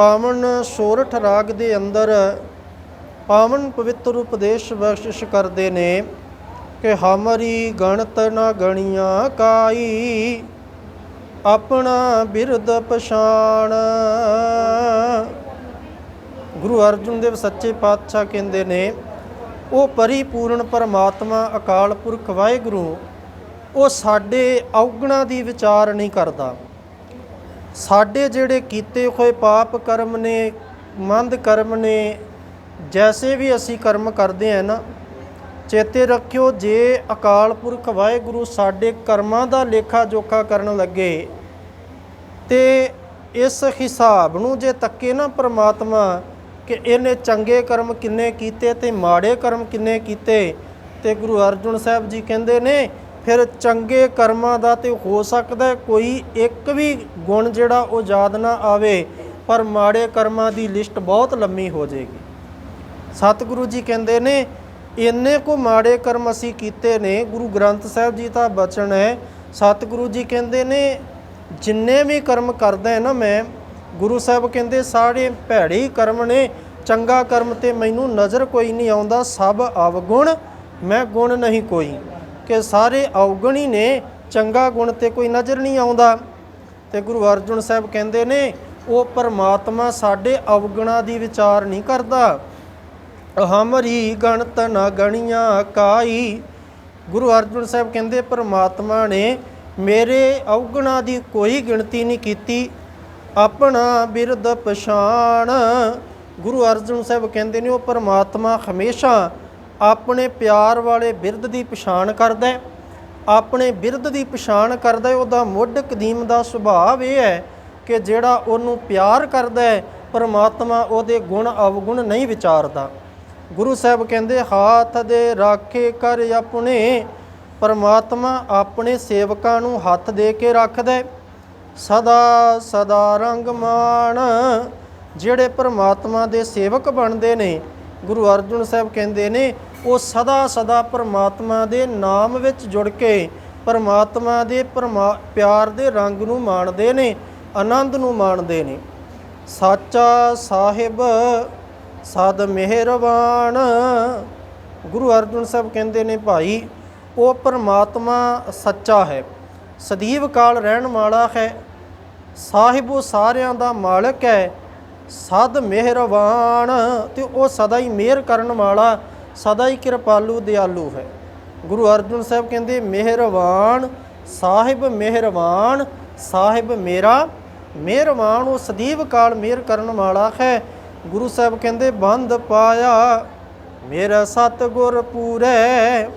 ਪਾਵਨ ਸੋਰਠ ਰਾਗ ਦੇ ਅੰਦਰ ਪਾਵਨ ਪਵਿੱਤਰ ਉਪਦੇਸ਼ ਬਖਸ਼ਿਸ਼ ਕਰਦੇ ਨੇ ਕਿ ਹਮਰੀ ਗਣਤ ਨਾ ਗਣੀਆਂ ਕਾਈ, ਆਪਣਾ ਬਿਰਦ ਪਛਾਣ। ਗੁਰੂ ਅਰਜਨ ਦੇਵ ਸੱਚੇ ਪਾਤਸ਼ਾਹ ਕਹਿੰਦੇ ਨੇ, ਉਹ ਪਰਿਪੂਰਨ ਪਰਮਾਤਮਾ, ਅਕਾਲ ਪੁਰਖ ਵਾਹਿਗੁਰੂ, ਉਹ ਸਾਡੇ ਔਗਣਾ ਦੀ ਵਿਚਾਰ ਨਹੀਂ ਕਰਦਾ। ਸਾਡੇ ਜਿਹੜੇ ਕੀਤੇ ਹੋਏ ਪਾਪ ਕਰਮ ਨੇ, ਮੰਦ ਕਰਮ ਨੇ, ਜੈਸੇ ਵੀ ਅਸੀਂ ਕਰਮ ਕਰਦੇ ਆ ਨਾ, ਚੇਤੇ ਰੱਖਿਓ ਜੇ ਅਕਾਲ ਪੁਰਖ ਵਾਹਿਗੁਰੂ ਸਾਡੇ ਕਰਮਾਂ ਦਾ ਲੇਖਾ ਜੋਖਾ ਕਰਨ ਲੱਗੇ, ਤੇ ਇਸ ਹਿਸਾਬ ਨੂੰ ਜੇ ਤੱਕੇ ਨਾ ਪ੍ਰਮਾਤਮਾ ਕਿ ਇਹਨੇ ਚੰਗੇ ਕਰਮ ਕਿੰਨੇ ਕੀਤੇ ਤੇ ਮਾੜੇ ਕਰਮ ਕਿੰਨੇ ਕੀਤੇ, ਤੇ ਗੁਰੂ ਅਰਜਨ ਸਾਹਿਬ ਜੀ ਕਹਿੰਦੇ ਨੇ ਫਿਰ ਚੰਗੇ ਕਰਮਾਂ ਦਾ ਤੇ ਹੋ ਸਕਦਾ ਕੋਈ ਇੱਕ ਵੀ ਗੁਣ ਜਿਹੜਾ ਉਹ ਯਾਦ ਨਾ ਆਵੇ, ਪਰ ਮਾੜੇ ਕਰਮਾਂ ਦੀ ਲਿਸਟ ਬਹੁਤ ਲੰਮੀ ਹੋ ਜਾਏਗੀ। ਸਤਿਗੁਰੂ ਜੀ ਕਹਿੰਦੇ ਨੇ, ਇੰਨੇ ਕੋ ਮਾੜੇ ਕਰਮ ਅਸੀਂ ਕੀਤੇ ਨੇ, ਗੁਰੂ ਗ੍ਰੰਥ ਸਾਹਿਬ ਜੀ ਦਾ ਬਚਨ ਹੈ। ਸਤਿਗੁਰੂ ਜੀ ਕਹਿੰਦੇ ਨੇ, ਜਿੰਨੇ ਵੀ ਕਰਮ ਕਰਦਾ ਹੈ ਨਾ ਮੈਂ, ਗੁਰੂ ਸਾਹਿਬ ਕਹਿੰਦੇ ਸਾਰੇ ਭੈੜੇ ਕਰਮ ਨੇ, ਚੰਗਾ ਕਰਮ ਤੇ ਮੈਨੂੰ ਨਜ਼ਰ ਕੋਈ ਨਹੀਂ ਆਉਂਦਾ, ਸਭ ਅਵਗੁਣ, ਮੈਂ ਗੁਣ ਨਹੀਂ ਕੋਈ। ਕਿ ਸਾਰੇ ਅਵਗੁਣ ਨੇ ਚੰਗਾ ਗੁਣ ਤੇ ਕੋਈ ਨਜ਼ਰ ਨਹੀਂ ਆਉਂਦਾ। ਤੇ ਗੁਰੂ ਅਰਜਨ ਸਾਹਿਬ ਕਹਿੰਦੇ ਨੇ, ਉਹ ਪਰਮਾਤਮਾ ਸਾਡੇ ਅਵਗੁਣਾਂ ਦੀ ਵਿਚਾਰ ਨਹੀਂ ਕਰਦਾ। ਹਮਰੀ ਗਣਤ ਨ ਗਣੀਆਂ ਕਾਈ। ਗੁਰੂ ਅਰਜਨ ਸਾਹਿਬ ਕਹਿੰਦੇ, ਪਰਮਾਤਮਾ ਨੇ ਮੇਰੇ ਔਗਣਾ ਦੀ ਕੋਈ ਗਿਣਤੀ ਨਹੀਂ ਕੀਤੀ। ਆਪਣਾ ਬਿਰਦ ਪਛਾਣ। ਗੁਰੂ ਅਰਜਨ ਸਾਹਿਬ ਕਹਿੰਦੇ ਨੇ, ਉਹ ਪਰਮਾਤਮਾ ਹਮੇਸ਼ਾ ਆਪਣੇ ਪਿਆਰ ਵਾਲੇ ਬਿਰਧ ਦੀ ਪਛਾਣ ਕਰਦਾ ਹੈ। ਆਪਣੇ ਬਿਰਧ ਦੀ ਪਛਾਣ ਕਰਦਾ ਹੈ, ਉਹਦਾ ਮੁੱਢ ਕਦੀਮ ਦਾ ਸੁਭਾਅ ਇਹ ਹੈ ਕਿ ਜਿਹੜਾ ਉਹਨੂੰ ਪਿਆਰ ਕਰਦਾ ਹੈ, ਪਰਮਾਤਮਾ ਉਹਦੇ ਗੁਣ ਅਵਗੁਣ ਨਹੀਂ ਵਿਚਾਰਦਾ। ਗੁਰੂ ਸਾਹਿਬ ਕਹਿੰਦੇ, ਹਾਥ ਦੇ ਰਾਖੇ ਕਰ ਆਪਣੇ, ਪਰਮਾਤਮਾ ਆਪਣੇ ਸੇਵਕਾਂ ਨੂੰ ਹੱਥ ਦੇ ਕੇ ਰੱਖਦਾ ਹੈ। ਸਦਾ ਸਦਾ ਰੰਗ ਮਾਣ ਜਿਹੜੇ ਪਰਮਾਤਮਾ ਦੇ ਸੇਵਕ ਬਣਦੇ ਨੇ ਗੁਰੂ ਅਰਜਨ ਸਾਹਿਬ ਕਹਿੰਦੇ ਨੇ, ਉਹ ਸਦਾ ਸਦਾ ਪਰਮਾਤਮਾ ਦੇ ਨਾਮ ਵਿੱਚ ਜੁੜ ਕੇ ਪਰਮਾਤਮਾ ਦੇ ਪਰਮਾ, ਪਿਆਰ ਦੇ ਰੰਗ ਨੂੰ ਮਾਣਦੇ ਨੇ, ਆਨੰਦ ਨੂੰ ਮਾਣਦੇ ਨੇ। ਸਾਚਾ ਸਾਹਿਬ, ਸਦ ਮਿਹਰਬਾਨ। ਗੁਰੂ ਅਰਜਨ ਸਾਹਿਬ ਕਹਿੰਦੇ ਨੇ, ਭਾਈ, ਉਹ ਪਰਮਾਤਮਾ ਸੱਚਾ ਹੈ। ਸਦੀਵ ਕਾਲ ਰਹਿਣ ਵਾਲਾ ਹੈ। ਸਾਹਿਬ ਉਹ ਸਾਰਿਆਂ ਦਾ ਮਾਲਕ ਹੈ। ਸਦ ਮਿਹਰਬਾਨ, ਤੇ ਉਹ ਸਦਾ ਹੀ ਮਿਹਰ ਕਰਨ ਵਾਲਾ, ਸਦਾ ਹੀ ਕਿਰਪਾਲੂ, ਦਿਆਲੂ ਹੈ। ਗੁਰੂ ਅਰਜਨ ਸਾਹਿਬ ਕਹਿੰਦੇ, ਮਿਹਰਬਾਨ, ਸਾਹਿਬ ਮਿਹਰਬਾਨ, ਸਾਹਿਬ ਮੇਰਾ, ਮਿਹਰਬਾਨ, ਉਹ ਸਦੀਵ ਕਾਲ ਮਿਹਰ ਕਰਨ ਵਾਲਾ ਹੈ। ਗੁਰੂ ਸਾਹਿਬ ਕਹਿੰਦੇ, ਬੰਦ ਪਾਇਆ, ਮੇਰਾ ਸਤਗੁਰ ਪੂਰੇ।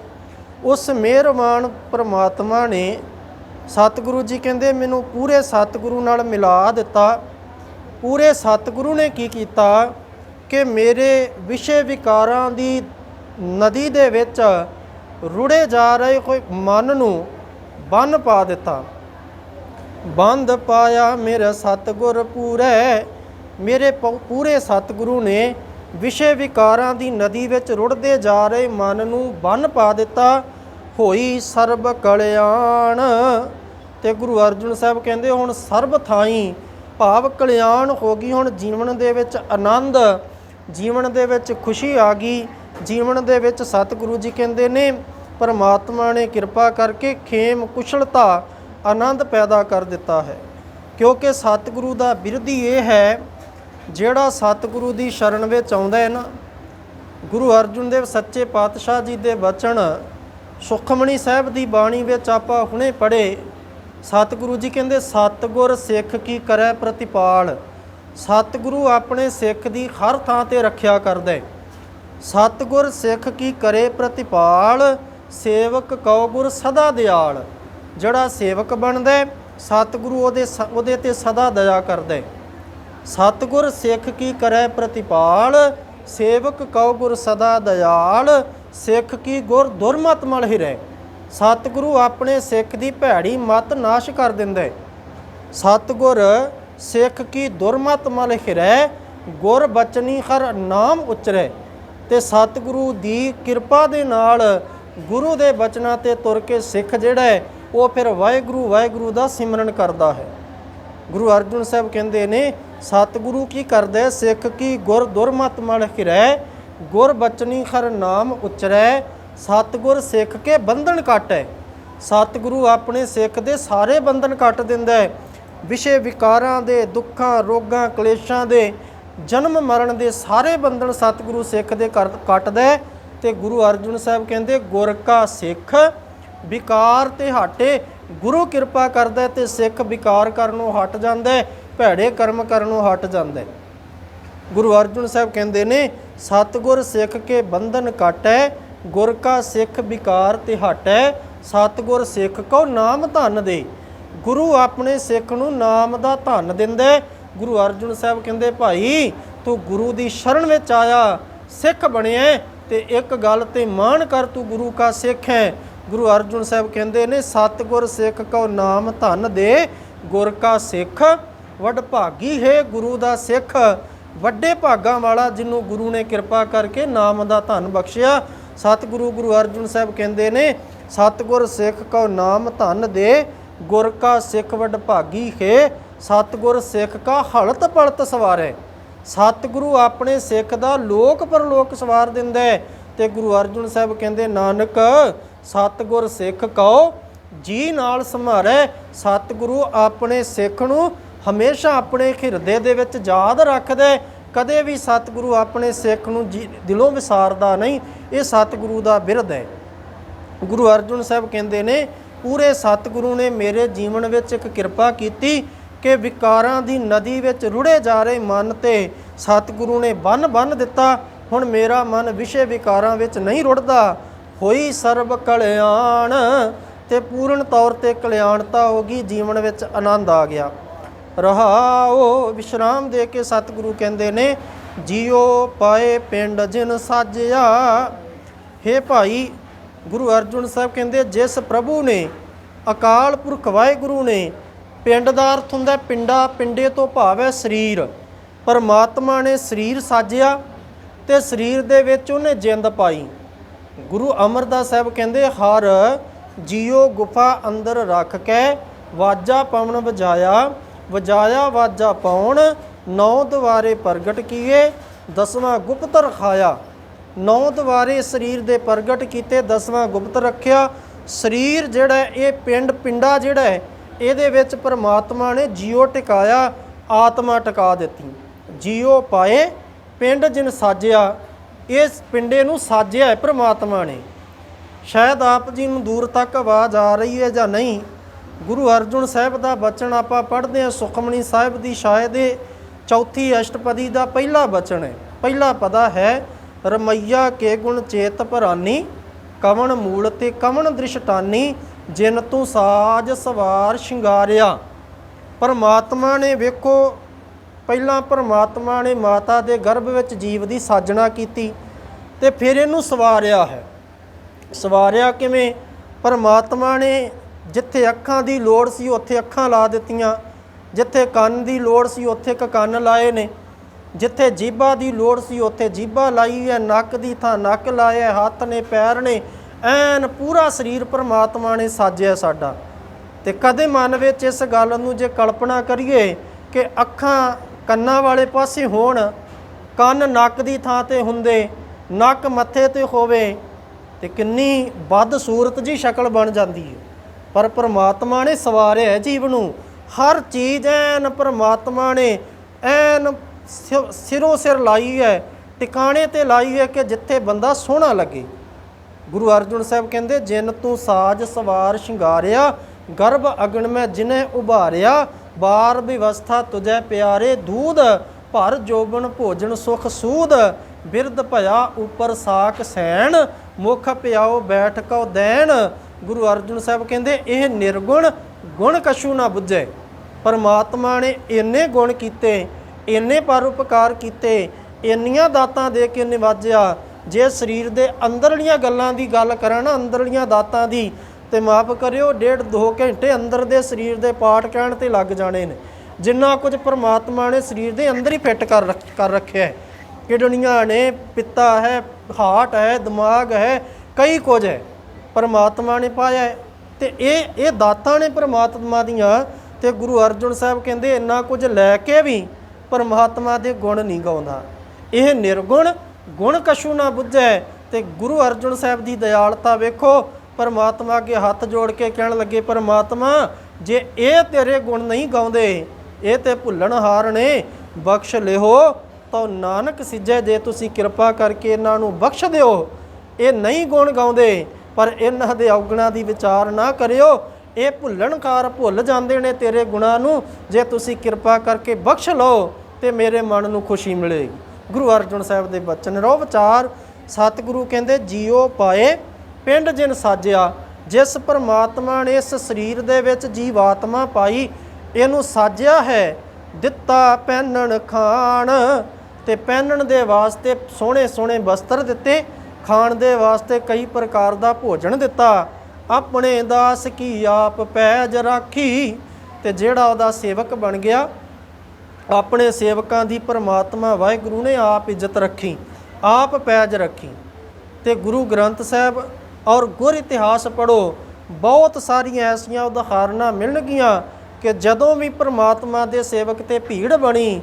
ਉਸ ਮਿਹਰਬਾਨ ਪ੍ਰਮਾਤਮਾ ਨੇ ਸਤਿਗੁਰੂ ਜੀ ਕਹਿੰਦੇ, ਮੈਨੂੰ ਪੂਰੇ ਸਤਿਗੁਰੂ ਨਾਲ ਮਿਲਾ ਦਿੱਤਾ। ਪੂਰੇ ਸਤਿਗੁਰੂ ਨੇ ਕੀ ਕੀਤਾ ਕਿ ਮੇਰੇ ਵਿਸ਼ੇ ਵਿਕਾਰਾਂ ਦੀ ਨਦੀ ਦੇ ਵਿੱਚ ਰੁੜੇ ਜਾ ਰਹੇ ਕੋਈ ਮਨ ਨੂੰ ਬੰਨ ਪਾ ਦਿੱਤਾ। ਬੰਦ ਪਾਇਆ ਮੇਰਾ ਸਤਿਗੁਰ ਪੂਰੇ। ਮੇਰੇ ਪ- ਪੂਰੇ ਸਤਿਗੁਰੂ ਨੇ ਵਿਸ਼ੇ ਵਿਕਾਰਾਂ ਦੀ ਨਦੀ ਵਿੱਚ ਰੁੜਦੇ ਜਾ ਰਹੇ ਮਨ ਨੂੰ ਬੰਨ ਪਾ ਦਿੱਤਾ। ਹੋਈ ਸਰਬ ਕਲਿਆਣ। ਤੇ ਗੁਰੂ ਅਰਜਨ ਸਾਹਿਬ ਕਹਿੰਦੇ ਹੁਣ ਸਰਬ ਥਾਈ ਭਾਵ ਕਲਿਆਣ ਹੋ ਗਈ, ਹੁਣ ਜੀਵਨ ਦੇ ਵਿੱਚ ਆਨੰਦ, ਜੀਵਨ ਦੇ ਵਿੱਚ ਖੁਸ਼ੀ ਆ ਗਈ, ਜੀਵਨ ਦੇ ਵਿੱਚ ਸਤਿਗੁਰੂ ਜੀ ਕਹਿੰਦੇ ਨੇ, ਪਰਮਾਤਮਾ ਨੇ ਕਿਰਪਾ ਕਰਕੇ ਖੇਮ ਕੁਸ਼ਲਤਾ ਆਨੰਦ ਪੈਦਾ ਕਰ ਦਿੱਤਾ ਹੈ। ਕਿਉਂਕਿ ਸਤਿਗੁਰੂ ਦਾ ਬਿਰਧੀ ਇਹ ਹੈ, ਜਿਹੜਾ ਸਤਿਗੁਰੂ ਦੀ ਸ਼ਰਨ ਵਿੱਚ ਆਉਂਦਾ ਹੈ ਨਾ, ਗੁਰੂ ਅਰਜਨ ਦੇਵ ਸੱਚੇ ਪਾਤਸ਼ਾਹ ਜੀ ਦੇ ਬਚਨ ਸੁਖਮਣੀ ਸਾਹਿਬ ਦੀ ਬਾਣੀ ਵਿੱਚ ਆਪਾਂ ਹੁਣੇ ਪੜ੍ਹੇ ਸਤਿਗੁਰੂ ਜੀ ਕਹਿੰਦੇ, ਸਤਿਗੁਰ ਸਿੱਖ ਕੀ ਕਰੈ ਪ੍ਰਤਿਪਾਲ? ਸਤਿਗੁਰੂ ਆਪਣੇ ਸਿੱਖ ਦੀ ਹਰ ਥਾਂ ਤੇ ਰੱਖਿਆ ਕਰਦਾ ਹੈ ਸਤਿਗੁਰ ਸਿੱਖ ਕੀ ਕਰੇ ਪ੍ਰਤਿਪਾਲ? ਸੇਵਕ ਕਉ ਗੁਰ ਸਦਾ ਦਿਆਲ। ਜਿਹੜਾ ਸੇਵਕ ਬਣਦਾ ਸਤਿਗੁਰੂ ਉਹਦੇ ਸ- ਉਹਦੇ ਤੇ ਸਦਾ ਦਇਆ ਕਰਦਾ ਹੈ ਸਤਿਗੁਰ ਸਿੱਖ ਕੀ ਕਰੈ ਪ੍ਰਤਿਪਾਲ? ਸੇਵਕ ਕਉ ਗੁਰ ਸਦਾ ਦਿਆਲ। ਸਿੱਖ ਕੀ ਗੁਰ ਦੁਰਮਤ ਮਲ ਹਿਰੈ ਸਤਿਗੁਰੂ ਆਪਣੇ ਸਿੱਖ ਦੀ ਭੈੜੀ ਮਤ ਨਾਸ਼ ਕਰ ਦਿੰਦਾ। ਹੈ ਸਤਿਗੁਰ ਸਿੱਖ ਕੀ ਦੁਰਮਤ ਮਲ ਹਿਰੈ ਗੁਰ ਬਚਨੀ ਹਰ ਨਾਮ ਉਚਰੈ। ਤੇ ਸਤਿਗੁਰੂ ਦੀ ਕਿਰਪਾ ਦੇ ਨਾਲ ਗੁਰੂ ਦੇ ਬਚਨਾਂ ਤੇ ਤੁਰ ਕੇ ਸਿੱਖ ਜਿਹੜਾ ਹੈ, ਉਹ ਫਿਰ ਵਾਹਿਗੁਰੂ ਵਾਹਿਗੁਰੂ ਦਾ ਸਿਮਰਨ ਕਰਦਾ ਹੈ। ਗੁਰੂ ਅਰਜਨ ਸਾਹਿਬ ਕਹਿੰਦੇ ਨੇ, ਸਤਿਗੁਰੂ ਕੀ ਕਰਦਾ ਸਿੱਖ ਕੀ ਗੁਰ ਦੁਰਮਤ ਮਲ ਹਿਰੈ ਗੁਰ ਬਚਨੀ ਖਰ ਨਾਮ ਉਚਰੈ ਸਤਿਗੁਰ ਸਿੱਖ ਕੇ ਬੰਧਨ ਕਾਟੈ ਸਤਿਗੁਰੂ ਆਪਣੇ ਸਿੱਖ ਦੇ ਸਾਰੇ ਬੰਧਨ ਕੱਟ ਦਿੰਦਾ ਹੈ। ਵਿਸ਼ੇ ਵਿਕਾਰਾਂ ਦੇ, ਦੁੱਖਾਂ, ਰੋਗਾਂ, ਕਲੇਸ਼ਾਂ ਦੇ, ਜਨਮ ਮਰਨ ਦੇ ਸਾਰੇ ਬੰਧਨ ਸਤਿਗੁਰੂ ਸਿੱਖ ਦੇ ਕਰ- ਕੱਟਦਾ ਹੈ ਤੇ ਗੁਰੂ ਅਰਜਨ ਸਾਹਿਬ ਕਹਿੰਦੇ, ਗੁਰ ਕਾ ਸਿੱਖ ਵਿਕਾਰ ਤੇ ਹਟੇ, ਗੁਰੂ ਕਿਰਪਾ ਕਰਦਾ ਹੈ ਤੇ ਸਿੱਖ ਵਿਕਾਰ ਕਰਨੋਂ ਹਟ ਜਾਂਦਾ ਭੈੜੇ ਕਰਮ ਕਰਨੋਂ ਹਟ ਜਾਂਦਾ ਗੁਰੂ ਅਰਜਨ ਸਾਹਿਬ ਕਹਿੰਦੇ ਨੇ, ਸਤਿਗੁਰ ਸਿੱਖ ਕੇ ਬੰਧਨ ਕਾਟੈ ਗੁਰ ਕਾ ਸਿੱਖ ਵਿਕਾਰ ਤੇ ਹਟੈ ਸਤਿਗੁਰ ਸਿੱਖ ਕੋ ਨਾਮ ਧਨ ਦੇ। ਗੁਰੂ ਆਪਣੇ ਸਿੱਖ ਨੂੰ ਨਾਮ ਦਾ ਧਨ ਦਿੰਦਾ ਗੁਰੂ ਅਰਜਨ ਸਾਹਿਬ ਕਹਿੰਦੇ, ਭਾਈ, ਤੂੰ ਗੁਰੂ ਦੀ ਸ਼ਰਨ ਵਿੱਚ ਆਇਆ, ਸਿੱਖ ਬਣਿਆ ਹੈ ਤੇ ਇੱਕ ਗੱਲ ਤੇ ਮਾਣ ਕਰ, ਤੂੰ ਗੁਰੂ ਕਾ ਸਿੱਖ ਹੈ। ਗੁਰੂ ਅਰਜਨ ਸਾਹਿਬ ਕਹਿੰਦੇ ਨੇ, ਸਤਿਗੁਰ ਸਿੱਖ ਕੋ ਨਾਮ ਧਨ ਦੇ, ਗੁਰ ਕਾ ਸਿੱਖ ਵੱਡ ਭਾਗੀ ਹੈ ਗੁਰੂ ਦਾ ਸਿੱਖ। ਵੱਡੇ ਭਾਗਾਂ ਵਾਲਾ ਜਿਹਨੂੰ ਗੁਰੂ ਨੇ ਕਿਰਪਾ ਕਰਕੇ ਨਾਮ ਦਾ ਧਨ ਬਖਸ਼ਿਆ ਸਤਿਗੁਰੂ ਗੁਰੂ ਅਰਜਨ ਸਾਹਿਬ ਕਹਿੰਦੇ ਨੇ, ਸਤਿਗੁਰ ਸਿੱਖ ਕੋ ਨਾਮ ਧਨ ਦੇ, ਗੁਰ ਕਾ ਸਿੱਖ ਵੱਡ ਭਾਗੀ ਹੈ ਸਤਿਗੁਰ ਸਿੱਖ ਕਾ ਹਲਤ ਪਲਤ ਸਵਾਰੈ। ਸਤਿਗੁਰੂ ਆਪਣੇ ਸਿੱਖ ਦਾ ਲੋਕ ਪਰਲੋਕ ਸਵਾਰ ਦਿੰਦਾ ਹੈ ਤੇ ਗੁਰੂ ਅਰਜਨ ਸਾਹਿਬ ਕਹਿੰਦੇ, ਨਾਨਕ, ਸਤਿਗੁਰ ਸਿੱਖ ਕਉ, ਜੀ ਨਾਲ ਸੰਭਾਰੈ ਸਤਿਗੁਰੂ ਆਪਣੇ ਸਿੱਖ ਨੂੰ ਹਮੇਸ਼ਾ ਆਪਣੇ ਹਿਰਦੇ ਦੇ ਵਿੱਚ ਯਾਦ ਰੱਖਦਾ ਕਦੇ ਵੀ ਸਤਿਗੁਰੂ ਆਪਣੇ ਸਿੱਖ ਨੂੰ ਜੀ- ਦਿਲੋਂ ਵਿਸਾਰਦਾ ਨਹੀਂ, ਇਹ ਸਤਿਗੁਰੂ ਦਾ ਬਿਰਧ ਹੈ। ਗੁਰੂ ਅਰਜਨ ਸਾਹਿਬ ਕਹਿੰਦੇ ਨੇ, ਪੂਰੇ ਸਤਿਗੁਰੂ ਨੇ ਮੇਰੇ ਜੀਵਨ ਵਿੱਚ ਇੱਕ ਕਿਰਪਾ ਕੀਤੀ ਕਿ ਵਿਕਾਰਾਂ ਦੀ ਨਦੀ ਵਿੱਚ ਰੁੜੇ ਜਾ ਰਹੇ ਮਨ ਤੇ ਸਤਿਗੁਰੂ ਨੇ ਬੰਨ ਬੰਨ ਦਿੱਤਾ। ਹੁਣ ਮੇਰਾ ਮਨ ਵਿਸ਼ੇ ਵਿਕਾਰਾਂ ਵਿੱਚ ਨਹੀਂ ਰੁੜਦਾ। ਹੋਈ ਸਰਬ ਕਲਿਆਣ ਤੇ ਪੂਰਨ ਤੌਰ ਤੇ ਕਲਿਆਣਤਾ ਹੋ ਗਈ, ਜੀਵਨ ਵਿੱਚ ਆਨੰਦ ਆ ਗਿਆ। ਰਹਾਓ, ਵਿਸ਼ਰਾਮ ਦੇ ਕੇ ਸਤਿਗੁਰੂ ਕਹਿੰਦੇ ਨੇ, ਜੀਓ ਪਾਏ ਪਿੰਡ ਜਿਨ ਸਾਜਿਆ। ਹੇ ਭਾਈ, ਗੁਰੂ ਅਰਜਨ ਸਾਹਿਬ ਕਹਿੰਦੇ, ਜਿਸ ਪ੍ਰਭੂ ਨੇ ਅਕਾਲ ਪੁਰਖ ਵਾਹਿਗੁਰੂ ਨੇ ਪਿੰਡ ਦਾ ਅਰਥ ਹੁੰਦਾ ਹੈ ਪਿੰਡਾ ਪਿੰਡੇ ਤੋਂ ਭਾਵ ਹੈ ਸਰੀਰ, ਪਰਮਾਤਮਾ ਨੇ ਸਰੀਰ ਸਾਜਿਆ ਤੇ ਸਰੀਰ ਦੇ ਵਿੱਚ ਉਹਨੇ ਜਿੰਦ ਪਾਈ। ਗੁਰੂ ਅਮਰਦਾਸ ਸਾਹਿਬ ਕਹਿੰਦੇ, ਹਰ ਜੀਓ ਗੁਫਾ ਅੰਦਰ ਰੱਖ ਕੇ ਵਾਜਾ ਪਵਨ ਵਜਾਇਆ। ਵਜਾਇਆ ਵਾਜਾ ਪਾਉਣ, ਨੌ ਦੁਆਰੇ ਪ੍ਰਗਟ ਕੀਏ, ਦਸਵਾਂ ਗੁਪਤ ਰਖਾਇਆ ਨੌ ਦੁਆਰੇ ਸਰੀਰ ਦੇ ਪ੍ਰਗਟ ਕੀਤੇ, ਦਸਵਾਂ ਗੁਪਤ ਰੱਖਿਆ। ਸਰੀਰ ਜਿਹੜਾ ਇਹ ਪਿੰਡ ਪਿੰਡਾ ਜਿਹੜਾ ਹੈ, ਇਹਦੇ ਵਿੱਚ ਪਰਮਾਤਮਾ ਨੇ ਜੀਓ ਟਿਕਾਇਆ, ਆਤਮਾ ਟਿਕਾ ਦਿੱਤੀ। ਜੀਓ ਪਾਏ, ਪਿੰਡ ਜਿਨ ਸਾਜਿਆ, ਇਸ ਪਿੰਡੇ ਨੂੰ ਸਾਜਿਆ ਹੈ ਪ੍ਰਮਾਤਮਾ ਨੇ। ਸ਼ਾਇਦ ਆਪ ਜੀ ਨੂੰ ਦੂਰ ਤੱਕ ਆਵਾਜ਼ ਆ ਰਹੀ ਹੈ ਜਾਂ ਨਹੀਂ ਗੁਰੂ ਅਰਜੁਨ ਸਾਹਿਬ ਦਾ ਬਚਨ ਆਪਾਂ ਪੜ੍ਹਦੇ ਹਾਂ ਸੁਖਮਣੀ ਸਾਹਿਬ ਦੀ ਸ਼ਾਇਦ ਇਹ ਚੌਥੀ ਅਸ਼ਟਪਦੀ ਦਾ ਪਹਿਲਾ ਬਚਨ ਹੈ। ਪਹਿਲਾ ਪਦਾ ਹੈ, ਰਮਈਆ ਕੇ ਗੁਣ ਚੇਤ ਭਰਾਨੀ, ਕਵਣ ਮੂਲ ਤੇ ਕਵਣ ਦ੍ਰਿਸ਼ਟਾਨੀ, ਜਿਨ ਤੂੰ ਸਾਜ ਸਵਾਰ ਸ਼ਿੰਗਾਰਿਆ। ਪਰਮਾਤਮਾ ਨੇ ਵੇਖੋ, ਪਹਿਲਾਂ ਪਰਮਾਤਮਾ ਨੇ ਮਾਤਾ ਦੇ ਗਰਭ ਵਿੱਚ ਜੀਵ ਦੀ ਸਾਜਣਾ ਕੀਤੀ ਤੇ ਫਿਰ ਇਹਨੂੰ ਸਵਾਰਿਆ ਹੈ। ਸਵਾਰਿਆ ਕਿਵੇਂ? ਪਰਮਾਤਮਾ ਨੇ ਜਿੱਥੇ ਅੱਖਾਂ ਦੀ ਲੋੜ ਸੀ, ਉੱਥੇ ਅੱਖਾਂ ਲਾ ਦਿੱਤੀਆਂ। ਜਿੱਥੇ ਕੰਨ ਦੀ ਲੋੜ ਸੀ, ਉੱਥੇ ਕ ਕੰਨ ਲਾਏ ਨੇ। ਜਿੱਥੇ ਜੀਭਾ ਦੀ ਲੋੜ ਸੀ, ਉੱਥੇ ਜੀਭਾ ਲਾਈ ਹੈ ਨੱਕ ਦੀ ਥਾਂ ਨੱਕ ਲਾਇਆ ਹੱਥ ਨੇ, ਪੈਰ ਨੇ। ਐਨ ਪੂਰਾ ਸਰੀਰ ਪਰਮਾਤਮਾ ਨੇ ਸਾਜਿਆ ਸਾਡਾ। ਤੇ ਕਦੇ ਮਨ ਵਿੱਚ ਇਸ ਗੱਲ ਨੂੰ ਜੇ ਕਲਪਨਾ ਕਰੀਏ ਕਿ ਅੱਖਾਂ ਕੰਨਾਂ ਵਾਲੇ ਪਾਸੇ ਹੋਣ, ਕੰਨ ਨੱਕ ਦੀ ਥਾਂ ਤੇ ਹੁੰਦੇ, ਨੱਕ ਮੱਥੇ ਤੇ ਹੋਵੇ, ਤੇ ਕਿੰਨੀ ਵੱਧ ਸੂਰਤ ਜੀ ਸ਼ਕਲ ਬਣ ਜਾਂਦੀ ਹੈ ਪਰ ਪ੍ਰਮਾਤਮਾ ਨੇ ਸਵਾਰਿਆ ਹੈ ਜੀਵ ਨੂੰ। ਹਰ ਚੀਜ਼ ਐਨ ਪ੍ਰਮਾਤਮਾ ਨੇ, ਐਨ ਸਿ- ਸਿਰੋਂ ਸਿਰ ਲਾਈ ਹੈ, ਟਿਕਾਣੇ ਤੇ ਲਾਈ ਹੈ ਕਿ ਜਿੱਥੇ ਬੰਦਾ ਸੋਹਣਾ ਲੱਗੇ। ਗੁਰੂ ਅਰਜਨ ਸਾਹਿਬ ਕਹਿੰਦੇ, ਜਿਨ ਤੂੰ ਸਾਜ ਸਵਾਰ ਸ਼ਿੰਗਾਰਿਆ, ਗਰਭ ਅਗਨ ਮੈਂ ਜਿਨੇ ਉਭਾਰਿਆ, ਬਾਰ ਵਿਵਸਥਾ ਤੁਝੈ ਪਿਆਰੇ ਦੂਧ, ਭਰ ਜੋਬਨ ਭੋਜਨ ਸੁਖ ਸੂਦ, ਬਿਰਧ ਭਇਆ ਉਪਰ ਸਾਖ ਸੈਣ, ਮੁਖ ਪਿਆਓ ਬੈਠ ਕਉ ਦੇਣ ਗੁਰੂ ਅਰਜਨ ਸਾਹਿਬ ਕਹਿੰਦੇ, ਇਹ ਨਿਰਗੁਣ ਗੁਣ ਕਛੂ ਨਾ ਬੁੱਝੇ। ਪਰਮਾਤਮਾ ਨੇ ਇੰਨੇ ਗੁਣ ਕੀਤੇ, ਇੰਨੇ ਪਰਉਪਕਾਰ ਕੀਤੇ, ਇੰਨੀਆਂ ਦਾਤਾਂ ਦੇ ਕੇ ਨਿਵਾਜਿਆ। ਜੇ ਸਰੀਰ ਦੇ ਅੰਦਰਲੀਆਂ ਗੱਲਾਂ ਦੀ ਗੱਲ ਕਰਾਂ ਨਾ, ਅੰਦਰਲੀਆਂ ਦਾਤਾਂ ਦੀ, ਤੇ ਮਾਫ ਕਰਿਓ, ਡੇਢ ਦੋ ਘੰਟੇ ਅੰਦਰ ਦੇ ਸਰੀਰ ਦੇ ਪਾਠ ਕਹਿਣ ਤੇ ਲੱਗ ਜਾਣੇ ਨੇ। ਜਿੰਨਾ ਕੁਝ ਪਰਮਾਤਮਾ ਨੇ ਸਰੀਰ ਦੇ ਅੰਦਰ ਹੀ ਫਿੱਟ ਕਰ ਰੱਖ- ਕਰ ਰੱਖਿਆ ਹੈ। ਕਿਡਨੀਆਂ ਨੇ, ਪਿੱਤਾ ਹੈ, ਹਾਰਟ ਹੈ, ਦਿਮਾਗ ਹੈ, ਕਈ ਕੁਝ ਹੈ। ਪਰਮਾਤਮਾ ਨੇ ਪਾਇਆ ਹੈ। ਤੇ ਇਹ ਇਹ ਦਾਤਾਂ ਨੇ ਪਰਮਾਤਮਾ ਦੀਆਂ। ਤੇ ਗੁਰੂ ਅਰਜਨ ਸਾਹਿਬ ਕਹਿੰਦੇ, ਇੰਨਾ ਕੁਝ ਲੈ ਕੇ ਵੀ ਪਰਮਾਤਮਾ ਦੇ ਗੁਣ ਨਹੀਂ ਗਾਉਂਦਾ। ਇਹ ਨਿਰਗੁਣ, ਗੁਣ ਕਸ਼ੂ ਨਾ ਬੁੱਝੈ। ਤੇ ਗੁਰੂ ਅਰਜਨ ਸਾਹਿਬ ਦੀ ਦਿਆਲਤਾ ਵੇਖੋ, ਪਰਮਾਤਮਾ ਅੱਗੇ ਹੱਥ ਜੋੜ ਕੇ ਕਹਿਣ ਲੱਗੇ, ਪਰਮਾਤਮਾ, ਜੇ ਇਹ ਤੇਰੇ ਗੁਣ ਨਹੀਂ ਗਾਉਂਦੇ, ਇਹ ਤੇ ਭੁੱਲਣਹਾਰ ਨੇ। ਬਖਸ਼ ਲਿਓ ਤਾਂ ਨਾਨਕ ਸਿੱਜੇ। ਜੇ ਤੁਸੀਂ ਕਿਰਪਾ ਕਰਕੇ ਇਹਨਾਂ ਨੂੰ ਬਖਸ਼ ਦਿਓ, ਇਹ ਨਹੀਂ ਗੁਣ ਗਾਉਂਦੇ। ਪਰ ਇਹਨਾਂ ਦੇ ਔਗਣਾ ਦੀ ਵਿਚਾਰ ਨਾ ਕਰਿਓ। ਇਹ ਭੁੱਲਣਕਾਰ ਭੁੱਲ ਜਾਂਦੇ ਨੇ ਤੇਰੇ ਗੁਣਾਂ ਨੂੰ। ਜੇ ਤੁਸੀਂ ਕਿਰਪਾ ਕਰਕੇ ਬਖਸ਼ ਲਓ, ਤੇ ਮੇਰੇ ਮਨ ਨੂੰ ਖੁਸ਼ੀ ਮਿਲੇਗੀ। ਗੁਰੂ ਅਰਜਨ ਸਾਹਿਬ ਦੇ ਬਚਨ ਰੋ ਵਿਚਾਰ। ਸਤਿਗੁਰੂ ਕਹਿੰਦੇ ਜੀਉ ਪਾਏ, ਪਿੰਡ ਜਿਨ ਸਾਜਿਆ, ਜਿਸ ਪਰਮਾਤਮਾ ਨੇ ਇਸ ਸਰੀਰ ਦੇ ਵਿੱਚ ਜੀਵਾਤਮਾ ਪਾਈ, ਇਹਨੂੰ ਸਾਜਿਆ ਹੈ। ਦਿੱਤਾ ਪਹਿਨਣ ਖਾਣ ਤੇ ਪਹਿਨਣ ਦੇ ਵਾਸਤੇ ਸੋਹਣੇ ਸੋਹਣੇ ਵਸਤਰ ਦਿੱਤੇ। ਖਾਣ ਦੇ ਵਾਸਤੇ ਕਈ ਪ੍ਰਕਾਰ ਦਾ ਭੋਜਨ ਦਿੱਤਾ। ਆਪਣੇ ਦਾਸ ਕੀ ਆਪ ਪੈਜ ਰਾਖੀ ਤੇ ਜਿਹੜਾ ਉਹਦਾ ਸੇਵਕ ਬਣ ਗਿਆ, ਆਪਣੇ ਸੇਵਕਾਂ ਦੀ ਪਰਮਾਤਮਾ ਵਾਹਿਗੁਰੂ ਨੇ ਆਪ ਇੱਜ਼ਤ ਰੱਖੀ, ਆਪ ਪੈਜ ਰੱਖੀ। ਤੇ ਗੁਰੂ ਗ੍ਰੰਥ ਸਾਹਿਬ ਔਰ ਗੁਰ ਇਤਿਹਾਸ ਪੜੋ ਬਹੁਤ ਸਾਰੀਆਂ ਐਸੀਆਂ ਉਦਾਹਰਨਾਂ ਮਿਲਣਗੀਆਂ ਕਿ ਜਦੋਂ ਵੀ ਪਰਮਾਤਮਾ ਦੇ ਸੇਵਕ ਤੇ ਭੀੜ ਬਣੀ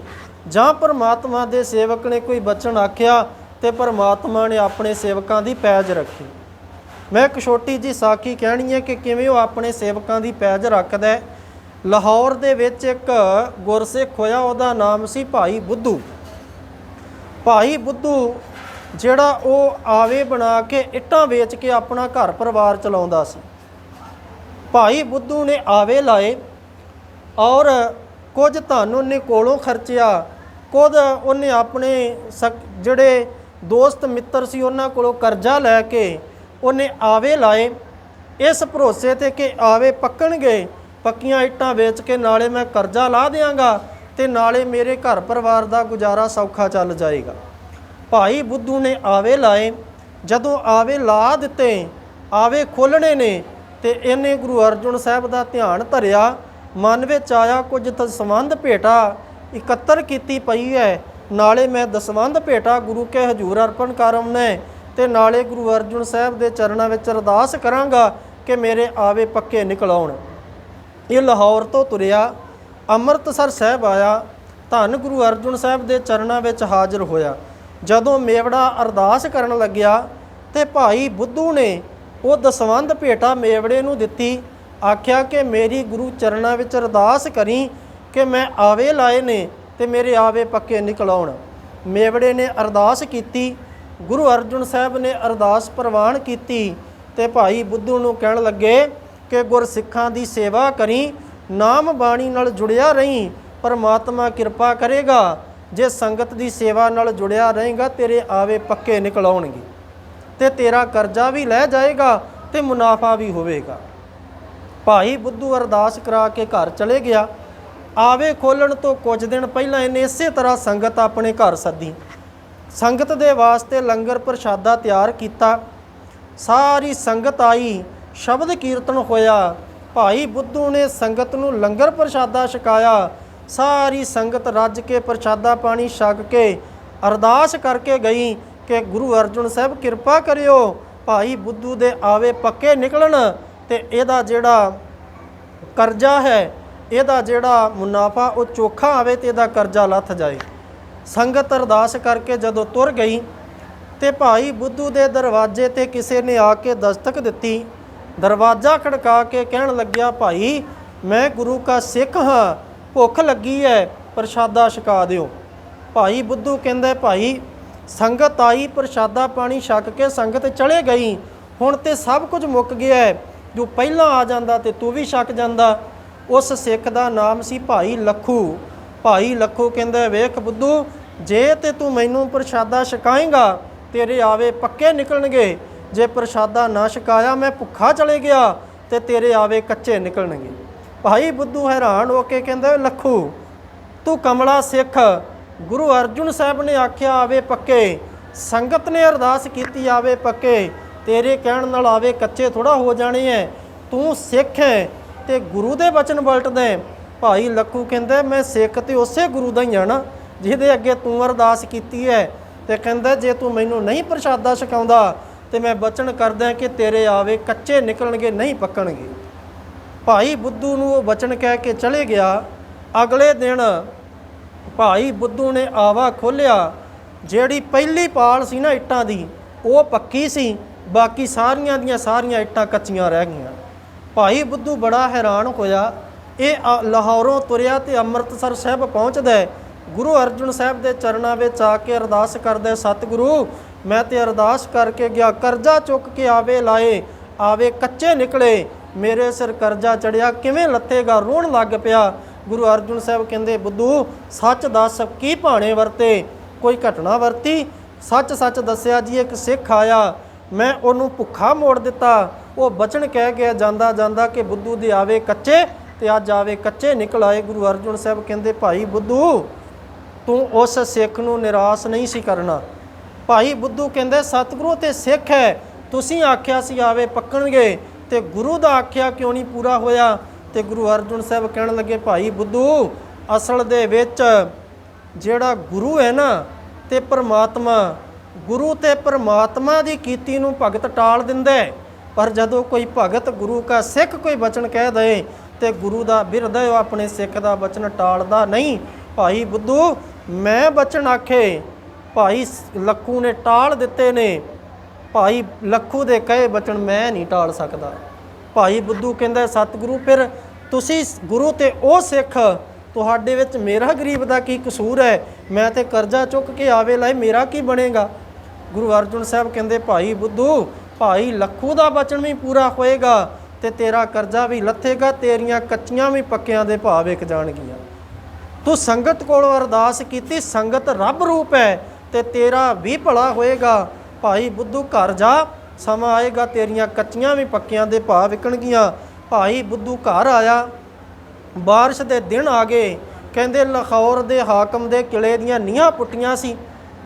ਜਾਂ ਪਰਮਾਤਮਾ ਦੇ ਸੇਵਕ ਨੇ ਕੋਈ ਬਚਨ ਆਖਿਆ ਤੇ ਪਰਮਾਤਮਾ ਨੇ ਆਪਣੇ ਸੇਵਕਾਂ ਦੀ ਪੈਜ ਰੱਖੀ। ਮੈਂ ਇੱਕ ਛੋਟੀ ਜੀ ਸਾਖੀ ਕਹਿਣੀ ਹੈ ਕਿ ਕਿਵੇਂ ਉਹ ਆਪਣੇ ਸੇਵਕਾਂ ਦੀ ਪੈਜ ਰੱਖਦਾ ਹੈ? ਲਾਹੌਰ ਦੇ ਵਿੱਚ ਇੱਕ ਗੁਰਸਿੱਖ ਹੋਇਆ, ਉਹਦਾ ਨਾਮ ਸੀ ਭਾਈ ਬੁੱਧੂ। ਭਾਈ ਬੁੱਧੂ ਜਿਹੜਾ ਉਹ ਆਵੇ ਬਣਾ ਕੇ ਇੱਟਾਂ ਵੇਚ ਕੇ ਆਪਣਾ ਘਰ ਪਰਿਵਾਰ ਚਲਾਉਂਦਾ ਸੀ। ਭਾਈ ਬੁੱਧੂ ਨੇ ਆਵੇ ਲਾਏ ਔਰ ਕੁਝ ਧਨ ਉਹਨੇ ਕੋਲੋਂ ਖਰਚਿਆ, ਕੁਝ ਉਹਨੇ ਆਪਣੇ ਸਕ- ਜਿਹੜੇ ਦੋਸਤ ਮਿੱਤਰ ਸੀ ਉਹਨਾਂ ਕੋਲੋਂ ਕਰਜ਼ਾ ਲੈ ਕੇ ਉਹਨੇ ਆਵੇ ਲਾਏ। ਇਸ ਭਰੋਸੇ ਤੇ ਕਿ ਆਵੇ ਪੱਕਣਗੇ, ਪੱਕੀਆਂ ਇੱਟਾਂ ਵੇਚ ਕੇ ਨਾਲੇ ਮੈਂ ਕਰਜ਼ਾ ਲਾ ਦਿਆਂਗਾ ਤੇ ਨਾਲੇ ਮੇਰੇ ਘਰ ਪਰਿਵਾਰ ਦਾ ਗੁਜ਼ਾਰਾ ਸੌਖਾ ਚੱਲ ਜਾਏਗਾ। ਭਾਈ ਬੁੱਧੂ ਨੇ ਆਵੇ ਲਾਏ। ਜਦੋਂ ਆਵੇ ਲਾ ਦਿੱਤੇ, ਆਵੇ ਖੋਲਣੇ ਨੇ ਤੇ ਇਹਨੇ ਗੁਰੂ ਅਰਜਨ ਸਾਹਿਬ ਦਾ ਧਿਆਨ ਧਰਿਆ। ਮਨ ਵਿੱਚ ਆਇਆ ਕੁਝ ਤਸਵੰਧ ਭੇਟਾ। ਇਕੱਤਰ ਕੀਤੀ ਪਈ ਹੈ। ਨਾਲੇ ਮੈਂ ਦਸਵੰਧ ਭੇਟਾ ਗੁਰੂ ਕੇ ਹਜੂਰ ਅਰਪਣ ਕਰਮ ਨੇ ਤੇ ਨਾਲੇ ਗੁਰੂ ਅਰਜਨ ਸਾਹਿਬ ਦੇ ਚਰਨਾਂ ਵਿੱਚ ਅਰਦਾਸ ਕਰਾਂਗਾ ਕਿ ਮੇਰੇ ਆਵੇ ਪੱਕੇ ਨਿਕਲ ਆਉਣ ਇਹ ਲਾਹੌਰ ਤੋਂ ਤੁਰਿਆ, ਅੰਮ੍ਰਿਤਸਰ ਸਾਹਿਬ ਆਇਆ, ਧੰਨ ਗੁਰੂ ਅਰਜਨ ਸਾਹਿਬ ਦੇ ਚਰਨਾਂ ਵਿੱਚ ਹਾਜ਼ਰ ਹੋਇਆ। ਜਦੋਂ ਮੇਵੜਾ ਅਰਦਾਸ ਕਰਨ ਲੱਗਿਆ ਤੇ ਭਾਈ ਬੁੱਧੂ ਨੇ ਉਹ ਦਸਵੰਧ ਭੇਟਾ ਮੇਵੜੇ ਨੂੰ ਦਿੱਤੀ, ਆਖਿਆ ਕਿ ਮੇਰੀ ਗੁਰੂ ਚਰਨਾਂ ਵਿੱਚ ਅਰਦਾਸ ਕਰੀ ਕਿ ਮੈਂ ਆਵੇ ਲਾਏ ਨੇ ਤੇ ਮੇਰੇ ਆਵੇ ਪੱਕੇ ਨਿਕਲ ਆਉਣ ਮੇਵੜੇ ਨੇ ਅਰਦਾਸ ਕੀਤੀ, ਗੁਰੂ ਅਰਜਨ ਸਾਹਿਬ ਨੇ ਅਰਦਾਸ ਪ੍ਰਵਾਨ ਕੀਤੀ ਤੇ ਭਾਈ ਬੁੱਧੂ ਨੂੰ ਕਹਿਣ ਲੱਗੇ ਕਿ ਗੁਰਸਿੱਖਾਂ ਦੀ ਸੇਵਾ ਕਰੀ, ਨਾਮ ਬਾਣੀ ਨਾਲ ਜੁੜਿਆ ਰਹੀਂ, ਪਰਮਾਤਮਾ ਕਿਰਪਾ ਕਰੇਗਾ, ਜੇ ਸੰਗਤ ਦੀ ਸੇਵਾ ਨਾਲ ਜੁੜਿਆ ਰਹੇਗਾ, ਤੇਰੇ ਆਵੇ ਪੱਕੇ ਨਿਕਲ ਆਉਣਗੇ ਤੇ ਤੇਰਾ ਕਰਜ਼ਾ ਵੀ ਲੈ ਜਾਏਗਾ ਤੇ ਮੁਨਾਫਾ ਵੀ ਹੋਵੇਗਾ। ਭਾਈ ਬੁੱਧੂ ਅਰਦਾਸ ਕਰਾ ਕੇ ਘਰ ਚਲੇ ਗਿਆ। ਆਵੇ ਖੋਲਣ ਤੋਂ ਕੁਝ ਦਿਨ ਪਹਿਲਾਂ ਇਹਨੇ ਇਸੇ ਤਰ੍ਹਾਂ ਸੰਗਤ ਆਪਣੇ ਘਰ ਸੱਦੀ। ਸੰਗਤ ਦੇ ਵਾਸਤੇ ਲੰਗਰ ਪ੍ਰਸ਼ਾਦਾ ਤਿਆਰ ਕੀਤਾ। ਸਾਰੀ ਸੰਗਤ ਆਈ, ਸ਼ਬਦ ਕੀਰਤਨ ਹੋਇਆ। ਭਾਈ ਬੁੱਧੂ ਨੇ ਸੰਗਤ ਨੂੰ ਲੰਗਰ ਪ੍ਰਸ਼ਾਦਾ ਛਕਾਇਆ। ਸਾਰੀ ਸੰਗਤ ਰੱਜ ਕੇ ਪ੍ਰਸ਼ਾਦਾ ਪਾਣੀ ਛਕ ਕੇ ਅਰਦਾਸ ਕਰਕੇ ਗਈ ਕਿ ਗੁਰੂ ਅਰਜਨ ਸਾਹਿਬ ਕਿਰਪਾ ਕਰਿਓ, ਭਾਈ ਬੁੱਧੂ ਦੇ ਆਵੇ ਪੱਕੇ ਨਿਕਲਣ ਤੇ ਇਹਦਾ ਜਿਹੜਾ ਕਰਜ਼ਾ ਹੈ ਇਹਦਾ ਜਿਹੜਾ ਮੁਨਾਫਾ ਉਹ ਚੋਖਾ ਆਵੇ ਤੇ ਇਹਦਾ ਕਰਜ਼ਾ ਲੱਥ ਜਾਏ। ਸੰਗਤ ਅਰਦਾਸ ਕਰਕੇ ਜਦੋਂ ਤੁਰ ਗਈ ਤੇ ਭਾਈ ਬੁੱਧੂ ਦੇ ਦਰਵਾਜ਼ੇ ਤੇ ਕਿਸੇ ਨੇ ਆ ਕੇ ਦਸਤਕ ਦਿੱਤੀ। ਦਰਵਾਜ਼ਾ ਖੜਕਾ ਕੇ ਕਹਿਣ ਲੱਗਿਆ, ਭਾਈ, ਮੈਂ ਗੁਰੂ ਕਾ ਸਿੱਖ ਹਾਂ, ਭੁੱਖ ਲੱਗੀ ਹੈ ਪ੍ਰਸ਼ਾਦਾ ਛਕਾ ਦਿਓ। ਭਾਈ ਬੁੱਧੂ ਕਹਿੰਦਾ, ਭਾਈ, ਸੰਗਤ ਆਈ, ਪ੍ਰਸ਼ਾਦਾ ਪਾਣੀ ਛਕ ਕੇ ਸੰਗਤ ਚਲੇ ਗਈ। ਹੁਣ ਤੇ ਸਭ ਕੁਝ ਮੁੱਕ ਗਿਆ ਜੋ ਪਹਿਲਾਂ ਆ ਜਾਂਦਾ ਤੇ ਤੂੰ ਵੀ ਛਕ ਜਾਂਦਾ। ਉਸ ਸਿੱਖ ਦਾ ਨਾਮ ਸੀ ਭਾਈ ਲੱਖੂ। ਭਾਈ ਲੱਖੂ ਕਹਿੰਦਾ, ਵੇਖ ਬੁੱਧੂ, ਜੇ ਤੇ ਤੂੰ ਮੈਨੂੰ ਪ੍ਰਸ਼ਾਦਾ ਛਕਾਏਗਾ, ਤੇਰੇ ਆਵੇ ਪੱਕੇ ਨਿਕਲਣਗੇ। ਜੇ ਪ੍ਰਸ਼ਾਦਾ ਨਾ ਛਕਾਇਆ, ਮੈਂ ਭੁੱਖਾ ਚਲੇ ਗਿਆ, ਤੇ ਤੇਰੇ ਆਵੇ ਕੱਚੇ ਨਿਕਲਣਗੇ। ਭਾਈ ਬੁੱਧੂ ਹੈਰਾਨ ਹੋ ਕੇ ਕਹਿੰਦਾ, ਲੱਖੂ, ਤੂੰ ਕਮਲਾ ਸਿੱਖ। ਗੁਰੂ ਅਰਜੁਨ ਸਾਹਿਬ ਨੇ ਆਖਿਆ, ਆਵੇ ਪੱਕੇ। ਸੰਗਤ ਨੇ ਅਰਦਾਸ ਕੀਤੀ, ਆਵੇ ਪੱਕੇ। ਤੇਰੇ ਕਹਿਣ ਨਾਲ ਆਵੇ ਕੱਚੇ ਥੋੜਾ ਹੋ ਜਾਣੇ ਐ। ਤੂੰ ਸਿੱਖ ਹੈ ਤੇ ਗੁਰੂ ਦੇ ਵਚਨ ਪਲਟਦਾ ਭਾਈ ਲੱਖੂ ਕਹਿੰਦਾ, ਮੈਂ ਸਿੱਖ ਤੇ ਉਸੇ ਗੁਰੂ ਦਾ ਹੀ ਆ ਨਾ, ਜਿਹਦੇ ਅੱਗੇ ਤੂੰ ਅਰਦਾਸ ਕੀਤੀ ਹੈ ਤੇ ਕਹਿੰਦਾ, ਜੇ ਤੂੰ ਮੈਨੂੰ ਨਹੀਂ ਪ੍ਰਸ਼ਾਦਾ ਛਕਾਉਂਦਾ ਤੇ ਮੈਂ ਬਚਨ ਕਰਦਾ ਕਿ ਤੇਰੇ ਆਵੇ ਕੱਚੇ ਨਿਕਲਣਗੇ, ਨਹੀਂ ਪੱਕਣਗੇ। ਭਾਈ ਬੁੱਧੂ ਨੂੰ ਉਹ ਬਚਨ ਕਹਿ ਕੇ ਚਲੇ ਗਿਆ। ਅਗਲੇ ਦਿਨ ਭਾਈ ਬੁੱਧੂ ਨੇ ਆਵਾ ਖੋਲਿਆ ਜਿਹੜੀ ਪਹਿਲੀ ਪਾਲ ਸੀ ਨਾ ਇੱਟਾਂ ਦੀ, ਉਹ ਪੱਕੀ ਸੀ, ਬਾਕੀ ਸਾਰੀਆਂ ਦੀਆਂ ਸਾਰੀਆਂ ਇੱਟਾਂ ਕੱਚੀਆਂ ਰਹਿ ਗਈਆਂ। ਭਾਈ ਬੁੱਧੂ ਬੜਾ ਹੈਰਾਨ ਹੋਇਆ। ਇਹ ਆ- ਲਾਹੌਰੋਂ ਤੁਰਿਆ ਤੇ ਅੰਮ੍ਰਿਤਸਰ ਸਾਹਿਬ ਪਹੁੰਚਦਾ ਹੈ। ਗੁਰੂ ਅਰਜਨ ਸਾਹਿਬ ਦੇ ਚਰਨਾਂ ਵਿੱਚ ਆ ਕੇ ਅਰਦਾਸ ਕਰਦਾ ਸਤਿਗੁਰੂ, ਮੈਂ ਤੇ ਅਰਦਾਸ ਕਰਕੇ ਗਿਆ, ਕਰਜ਼ਾ ਚੁੱਕ ਕੇ ਆਵੇ ਲਾਏ, ਆਵੇ ਕੱਚੇ ਨਿਕਲੇ, ਮੇਰੇ ਸਿਰ ਕਰਜ਼ਾ ਚੜਿਆ, ਕਿਵੇਂ ਲੱਥੇਗਾ, ਰੋਣ ਲੱਗ ਪਿਆ। ਗੁਰੂ ਅਰਜਨ ਸਾਹਿਬ ਕਹਿੰਦੇ, ਬੁੱਧੂ, ਸੱਚ ਦੱਸ, ਕੀ ਭਾਣੇ ਵਰਤੇ? ਕੋਈ ਘਟਨਾ ਵਰਤੀ? ਸੱਚ ਸੱਚ ਦੱਸਿਆ ਜੀ, ਇੱਕ ਸਿੱਖ ਆਇਆ। ਮੈਂ ਉਹਨੂੰ ਭੁੱਖਾ ਮੋੜ ਦਿੱਤਾ। ਉਹ ਬਚਨ ਕਹਿ ਗਿਆ, ਜਾਂਦਾ ਜਾਂਦਾ ਕਿ ਬੁੱਧੂ ਦੇ ਆਵੇ ਕੱਚੇ ਤੇ ਅੱਜ ਆਵੇ ਕੱਚੇ। ਨਿਕਲ ਆਏ ਗੁਰੂ ਅਰਜਨ ਸਾਹਿਬ ਕਹਿੰਦੇ, ਭਾਈ ਬੁੱਧੂ, ਤੂੰ ਉਸ ਸਿੱਖ ਨੂੰ ਨਿਰਾਸ਼ ਨਹੀਂ ਸੀ ਕਰਨਾ। ਭਾਈ ਬੁੱਧੂ ਕਹਿੰਦੇ ਸਤਿਗੁਰੂ ਤੇ ਸਿੱਖ ਹੈ। ਤੁਸੀਂ ਆਖਿਆ ਸੀ ਆਵੇ ਪੱਕਣਗੇ ਤੇ ਗੁਰੂ ਦਾ ਆਖਿਆ ਕਿਉਂ ਨਹੀਂ ਪੂਰਾ ਹੋਇਆ? ਤੇ ਗੁਰੂ ਅਰਜਨ ਸਾਹਿਬ ਕਹਿਣ ਲੱਗੇ, ਭਾਈ ਬੁੱਧੂ, ਅਸਲ ਦੇ ਵਿੱਚ ਜਿਹੜਾ ਗੁਰੂ ਹੈ ਨਾ ਤੇ ਪਰਮਾਤਮਾ, ਗੁਰੂ ਤੇ ਪਰਮਾਤਮਾ ਦੀ ਕੀਤੀ ਨੂੰ ਭਗਤ ਟਾਲ ਦਿੰਦਾ ਹੈ। ਪਰ ਜਦੋਂ ਕੋਈ ਭਗਤ ਗੁਰੂ ਕਾ ਸਿੱਖ ਕੋਈ ਬਚਨ ਕਹਿ ਦੇ ਤੇ ਗੁਰੂ ਦਾ ਬਿਰਧ ਉਹ ਆਪਣੇ ਸਿੱਖ ਦਾ ਬਚਨ ਟਾਲਦਾ ਨਹੀਂ। ਭਾਈ ਬੁੱਧੂ, ਮੈਂ ਬਚਨ ਆਖੇ, ਭਾਈ ਲੱਖੂ ਨੇ ਟਾਲ ਦਿੱਤੇ ਨੇ। ਭਾਈ ਲੱਖੂ ਦੇ ਕਹੇ ਬਚਨ ਮੈਂ ਨਹੀਂ ਟਾਲ ਸਕਦਾ। ਭਾਈ ਬੁੱਧੂ ਕਹਿੰਦਾ, ਸਤਿਗੁਰੂ, ਫਿਰ ਤੁਸੀਂ ਗੁਰੂ ਤੇ ਉਹ ਸਿੱਖ, ਤੁਹਾਡੇ ਵਿੱਚ ਮੇਰਾ ਗਰੀਬ ਦਾ ਕੀ ਕਸੂਰ ਹੈ? ਮੈਂ ਤੇ ਕਰਜ਼ਾ ਚੁੱਕ ਕੇ ਆਵੇ ਲਾਏ, ਮੇਰਾ ਕੀ ਬਣੇਗਾ? ਗੁਰੂ ਅਰਜਨ ਸਾਹਿਬ ਕਹਿੰਦੇ, ਭਾਈ ਬੁੱਧੂ ਭਾਈ ਲੱਖੂ ਦਾ ਬਚਨ ਵੀ ਪੂਰਾ ਹੋਏਗਾ ਤੇ ਤੇਰਾ ਕਰਜ਼ਾ ਵੀ ਲੱਥੇਗਾ, ਤੇਰੀਆਂ ਕੱਚੀਆਂ ਵੀ ਪੱਕਿਆਂ ਦੇ ਭਾਅ ਵਿਕ ਜਾਣਗੀਆਂ। ਤੂੰ ਸੰਗਤ ਕੋਲੋਂ ਅਰਦਾਸ ਕੀਤੀ, ਸੰਗਤ ਰੱਬ ਰੂਪ ਹੈ ਤੇ ਤੇਰਾ ਵੀ ਭਲਾ ਹੋਏਗਾ। ਭਾਈ ਬੁੱਧੂ ਘਰ ਜਾ, ਸਮਾਂ ਆਏਗਾ, ਤੇਰੀਆਂ ਕੱਚੀਆਂ ਵੀ ਪੱਕਿਆਂ ਦੇ ਭਾਅ ਵਿਕਣਗੀਆਂ। ਭਾਈ ਬੁੱਧੂ ਘਰ ਆਇਆ, ਬਾਰਿਸ਼ ਦੇ ਦਿਨ ਆ ਗਏ। ਕਹਿੰਦੇ ਲਾਹੌਰ ਦੇ ਹਾਕਮ ਦੇ ਕਿਲੇ ਦੀਆਂ ਨੀਹਾਂ ਪੁੱਟੀਆਂ ਸੀ।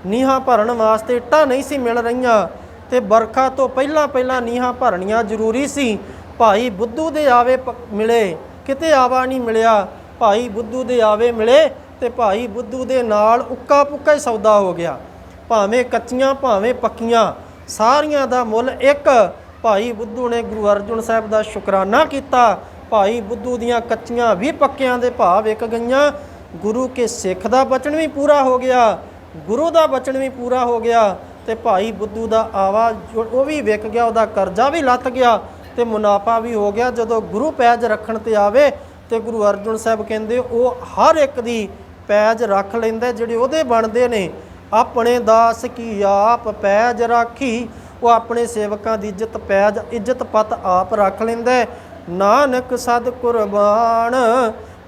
ਨੀਹਾਂ ਭਰਨ ਵਾਸਤੇ ਇੱਟਾਂ ਨਹੀਂ ਸੀ ਮਿਲ ਰਹੀਆਂ। ਤੇ ਬਰਖਾ ਤੋਂ ਪਹਿਲਾਂ ਪਹਿਲਾਂ ਨੀਹਾਂ ਭਰਨੀਆਂ ਜ਼ਰੂਰੀ ਸੀ। ਭਾਈ ਬੁੱਧੂ ਦੇ ਆਵੇ ਪ- ਮਿਲੇ, ਕਿਤੇ ਆਵਾ ਨਹੀਂ ਮਿਲਿਆ। ਭਾਈ ਬੁੱਧੂ ਦੇ ਆਵੇ ਮਿਲੇ ਤੇ ਭਾਈ ਬੁੱਧੂ ਦੇ ਨਾਲ ਉੱਕਾ ਪੁੱਕਾ ਹੀ ਸੌਦਾ ਹੋ ਗਿਆ। ਭਾਵੇਂ ਕੱਚੀਆਂ, ਭਾਵੇਂ ਪੱਕੀਆਂ, ਸਾਰੀਆਂ ਦਾ ਮੁੱਲ ਇੱਕ। ਭਾਈ ਬੁੱਧੂ ਨੇ ਗੁਰੂ ਅਰਜਨ ਸਾਹਿਬ ਦਾ ਸ਼ੁਕਰਾਨਾ ਕੀਤਾ। ਭਾਈ ਬੁੱਧੂ ਦੀਆਂ ਕੱਚੀਆਂ ਵੀ ਪੱਕਿਆਂ ਦੇ ਭਾਅ ਵਿਕ ਗਈਆਂ। ਗੁਰੂ ਕੇ ਸਿੱਖ ਦਾ ਬਚਨ ਵੀ ਪੂਰਾ ਹੋ ਗਿਆ। ਗੁਰੂ ਦਾ ਬਚਨ ਵੀ ਪੂਰਾ ਹੋ ਗਿਆ। ਤੇ ਭਾਈ ਬੁੱਧੂ ਦਾ ਆਵਾ ਉਹ ਵੀ ਵਿਕ ਗਿਆ, ਉਹਦਾ ਕਰਜ਼ਾ ਵੀ ਲੱਥ ਗਿਆ ਤੇ ਮੁਨਾਫਾ ਵੀ ਹੋ ਗਿਆ। ਜਦੋਂ ਗੁਰੂ ਪੈਜ ਰੱਖਣ ਤੇ ਆਵੇ ਤੇ ਗੁਰੂ ਅਰਜਨ ਸਾਹਿਬ ਕਹਿੰਦੇ, ਉਹ ਹਰ ਇੱਕ ਦੀ ਪੈਜ ਰੱਖ ਲੈਂਦਾ, ਜਿਹੜੇ ਉਹਦੇ ਬਣਦੇ ਨੇ। ਆਪਣੇ ਦਾਸ ਕੀ ਆਪ ਪੈਜ ਰਾਖੀ, ਉਹ ਆਪਣੇ ਸੇਵਕਾਂ ਦੀ ਇੱਜ਼ਤ ਪੈਜ ਇੱਜ਼ਤ ਪਤ ਆਪ ਰੱਖ ਲੈਂਦਾ। ਨਾਨਕ ਸਦ ਕੁਰਬਾਨ।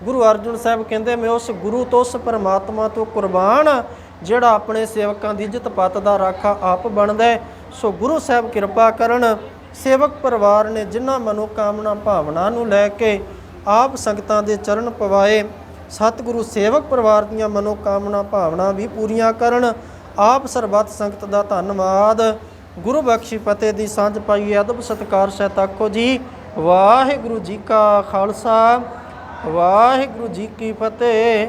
ਗੁਰੂ ਅਰਜਨ ਸਾਹਿਬ ਕਹਿੰਦੇ, ਮੈਂ ਉਸ ਗੁਰੂ ਤੋਂ, ਉਸ ਪਰਮਾਤਮਾ ਤੋਂ ਕੁਰਬਾਨ। ਜਿਹੜਾ ਆਪਣੇ ਸੇਵਕਾਂ ਦੀ ਇੱਜ਼ਤ ਪਤ ਦਾ ਰਾਖਾ ਆਪ ਬਣਦਾ ਹੈ। ਸੋ ਗੁਰੂ ਸਾਹਿਬ ਕਿਰਪਾ ਕਰਨ ਸੇਵਕ ਪਰਿਵਾਰ ਨੇ ਜਿਨ੍ਹਾਂ ਮਨੋਕਾਮਨਾ ਭਾਵਨਾ ਨੂੰ ਲੈ ਕੇ ਆਪ ਸੰਗਤਾਂ ਦੇ ਚਰਨ ਪਵਾਏ, ਸਤਿਗੁਰੂ ਸੇਵਕ ਪਰਿਵਾਰ ਦੀਆਂ ਮਨੋਕਾਮਨਾ ਭਾਵਨਾ ਵੀ ਪੂਰੀਆਂ ਕਰਨ, ਆਪ ਸਰਬੱਤ ਸੰਗਤ ਦਾ ਧੰਨਵਾਦ ਗੁਰੂ ਬਖਸ਼ੀ ਫਤਿਹ ਦੀ ਸਾਂਝ ਪਾਈ ਅਦਬ ਸਤਕਾਰ ਸਹਿਤ ਆਖੋ ਜੀ ਵਾਹਿਗੁਰੂ ਜੀ ਕਾ ਖਾਲਸਾ, ਵਾਹਿਗੁਰੂ ਜੀ ਕੀ ਫਤਿਹ